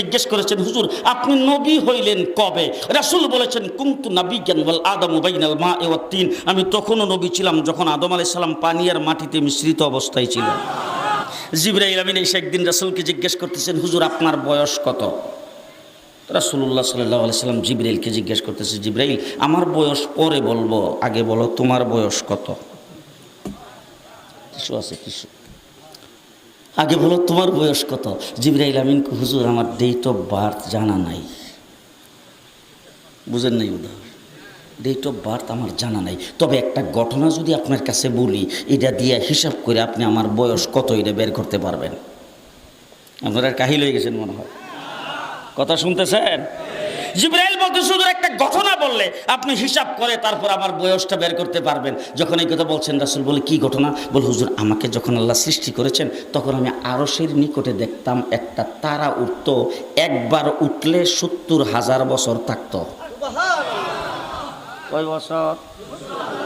জিজ্ঞেস করেছেন, হুজুর, আপনি নবী হইলেন কবে? রাসূল বলেছেন, কুন্তু নবী জ্ঞান বল আদম বাইনাল মা এ তিন। আমি তখনও নবী ছিলাম যখন আদম আলাইহিস সালাম পানি আর মাটিতে মিশ্রিত অবস্থায় ছিল। জিব্রাইল আমিন এসে একদিন রাসুলকে জিজ্ঞেস করতেছেন, হুজুর, আপনার বয়স কত? রাসূলুল্লাহ সাল্লাল্লাহু আলাইহি সাল্লাম জিব্রাইলকে জিজ্ঞেস করতেছে, জিব্রাইল, আমার বয়স পরে বলব, আগে বলো তোমার বয়স কত? কিছু আছে কিছু আগে বলো, তোমার বয়স কত? জিবরাইল আমিন হুজুর, আমার ডেট অফ বার্থ জানা নাই। বুঝেন নাই উদাহরণ ডেট অফ বার্থ আমার জানা নাই। তবে একটা ঘটনা যদি আপনার কাছে বলি, এটা দিয়ে হিসাব করে আপনি আমার বয়স কত, এটা বের করতে পারবেন। আপনারা কাহিল হয়ে গেছেন মনে হয়। কথা শুনতেছেন? জিব্রাইল বলতে শুধু একটা ঘটনা বললে আপনি হিসাব করে তারপর আমার বয়সটা বের করতে পারবেন। যখন এই কথা বলছেন, রাসুল বলে, কি ঘটনা? বল, হুজুর, আমাকে যখন আল্লাহ সৃষ্টি করেছেন, তখন আমি আরসের নিকটে দেখতাম একটা তারা উঠত, একবার উঠলে সত্তর হাজার বছর থাকত। কয় বছর?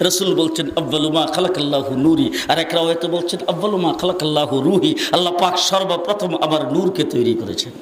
রসুল বলছেন আব্বালুমা খালাকাল্লাহু নুরি। আর এক রাওয়াতে বলছেন আব্বালুমা খালাকাল্লাহু রুহি। আল্লাহ পাক সর্বপ্রথম আমার নূরকে তৈরি করেছেন।